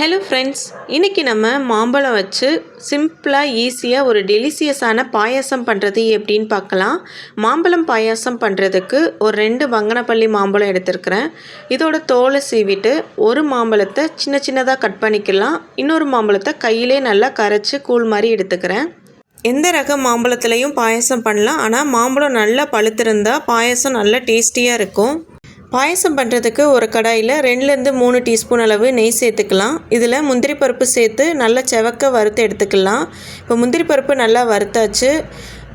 Hello friends இன்றைக்கி நம்ம மாம்பழம் வச்சு சிம்பிளாக ஈஸியாக ஒரு டெலிசியஸான பாயாசம் பண்ணுறது எப்படின்னு பார்க்கலாம். மாம்பழம் பாயாசம் பண்ணுறதுக்கு ஒரு ரெண்டு வங்கனப்பள்ளி மாம்பழம் எடுத்திருக்கிறேன். இதோட தோலை சீவிட்டு ஒரு மாம்பழத்தை சின்ன சின்னதாக கட் பண்ணிக்கலாம். இன்னொரு மாம்பழத்தை கையிலே நல்லா கரைச்சி கூழ் மாதிரி எடுத்துக்கிறேன். எந்த ரக மாம்பழத்துலேயும் பாயாசம் பண்ணலாம். ஆனால் மாம்பழம் நல்லா பழுத்திருந்தா பாயாசம் நல்லா டேஸ்டியாக இருக்கும். பாயசம் பண்ணுறதுக்கு ஒரு கடாயில் ரெண்டுலேருந்து மூணு டீஸ்பூன் அளவு நெய் சேர்த்துக்கலாம். இதில் முந்திரி பருப்பு சேர்த்து நல்லா செவக்க வறுத்து எடுத்துக்கலாம். இப்போ முந்திரி பருப்பு நல்லா வறுத்தாச்சு.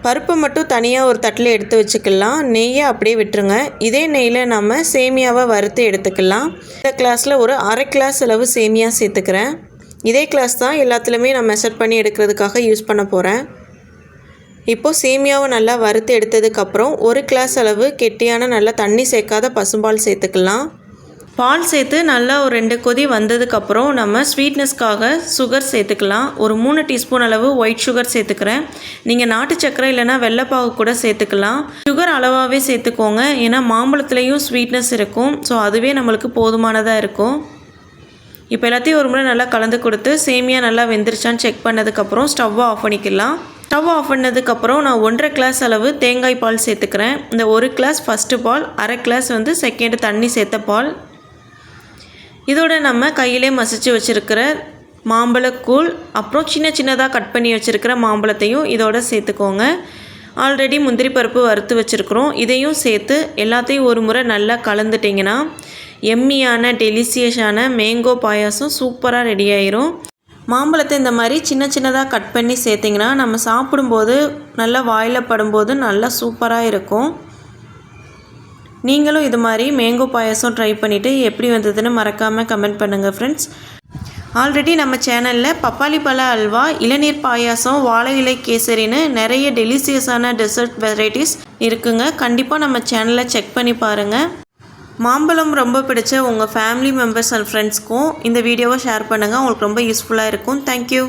பருப்பை மட்டும் தனியாக ஒரு தட்டில் எடுத்து வச்சுக்கலாம். நெய்யை அப்படியே விட்டுருங்க. இதே நெய்யில் நம்ம சேமியாவை வறுத்து எடுத்துக்கலாம். இந்த கிளாஸில் ஒரு அரை கிளாஸ் அளவு சேமியா சேர்த்துக்கிறேன். இதே கிளாஸ் தான் எல்லாத்துலேயுமே நான் மெஷர் பண்ணி எடுக்கிறதுக்காக யூஸ் பண்ண போகிறேன் இப்போது சேமியாவை நல்லா வறுத்து எடுத்ததுக்கப்புறம் ஒரு கிளாஸ் அளவு கெட்டியான நல்லா தண்ணி சேர்க்காத பசும்பால் சேர்த்துக்கலாம். பால் சேர்த்து நல்லா ஒரு ரெண்டு கொதி வந்ததுக்கப்புறம் நம்ம ஸ்வீட்னஸ்க்காக சுகர் சேர்த்துக்கலாம். ஒரு மூணு டீஸ்பூன் அளவு ஒயிட் சுகர் சேர்த்துக்கிறேன். நீங்கள் நாட்டு சக்கரை இல்லைனா வெள்ளைப்பாகு கூட சேர்த்துக்கலாம். சுகர் அளவாகவே சேர்த்துக்கோங்க. ஏன்னா மாம்பழத்துலேயும் ஸ்வீட்னஸ் இருக்கும். ஸோ அதுவே நம்மளுக்கு போதுமானதாக இருக்கும். இப்போ எல்லாத்தையும் ஒரு முறை நல்லா கலந்து கொடுத்து சேமியா நல்லா வெந்துருச்சான்னு செக் பண்ணதுக்கப்புறம் ஸ்டவ்வை ஆஃப் பண்ணிக்கலாம். ஸ்டவ் ஆஃப் பண்ணதுக்கப்புறம் நான் ஒன்றரை கிளாஸ் அளவு தேங்காய் பால் சேர்த்துக்கிறேன். இந்த ஒரு கிளாஸ் ஃபஸ்ட்டு பால் அரை கிளாஸ் வந்து செகண்ட் தண்ணி சேர்த்த பால். இதோட நம்ம கையிலே மசிச்சு வச்சுருக்கிற மாம்பழக்கூழ் அப்புறம் சின்ன சின்னதாக கட் பண்ணி வச்சுருக்கிற மாம்பழத்தையும் இதோட சேர்த்துக்கோங்க. ஆல்ரெடி முந்திரி பருப்பு வறுத்து வச்சுருக்குறோம். இதையும் சேர்த்து எல்லாத்தையும் ஒரு முறை நல்லா கலந்துட்டிங்கன்னா எம்மியான டெலிசியஸான மேங்கோ பாயாசம் சூப்பராக ரெடி ஆயிரும். மாம்பழத்தை இந்த மாதிரி சின்ன சின்னதாக கட் பண்ணி சேர்த்திங்கன்னா நம்ம சாப்பிடும்போது நல்லா வாயில் படும்போது நல்லா சூப்பராக இருக்கும். நீங்களும் இது மாதிரி மேங்கோ பாயசம் ட்ரை பண்ணிவிட்டு எப்படி வந்ததுன்னு மறக்காமல் கமெண்ட் பண்ணுங்கள் ஃப்ரெண்ட்ஸ் ஆல்ரெடி நம்ம சேனலில் பப்பாளி பழ அல்வா இளநீர் பாயாசம் வாழை இலை கேசரின்னு நிறைய டெலிசியஸான டெசர்ட் வெரைட்டிஸ் இருக்குங்க. கண்டிப்பாக நம்ம சேனலை செக் பண்ணி பாருங்கள் மாம்பழம் ரொம்ப பிடிச்ச உங்கள் ஃபேமிலி மெம்பர்ஸ் அண்ட் ஃப்ரெண்ட்ஸ்க்கும் இந்த வீடியோவை ஷேர் பண்ணுங்கள் உங்களுக்கு ரொம்ப யூஸ்ஃபுல்லாக இருக்கும். தேங்க்யூ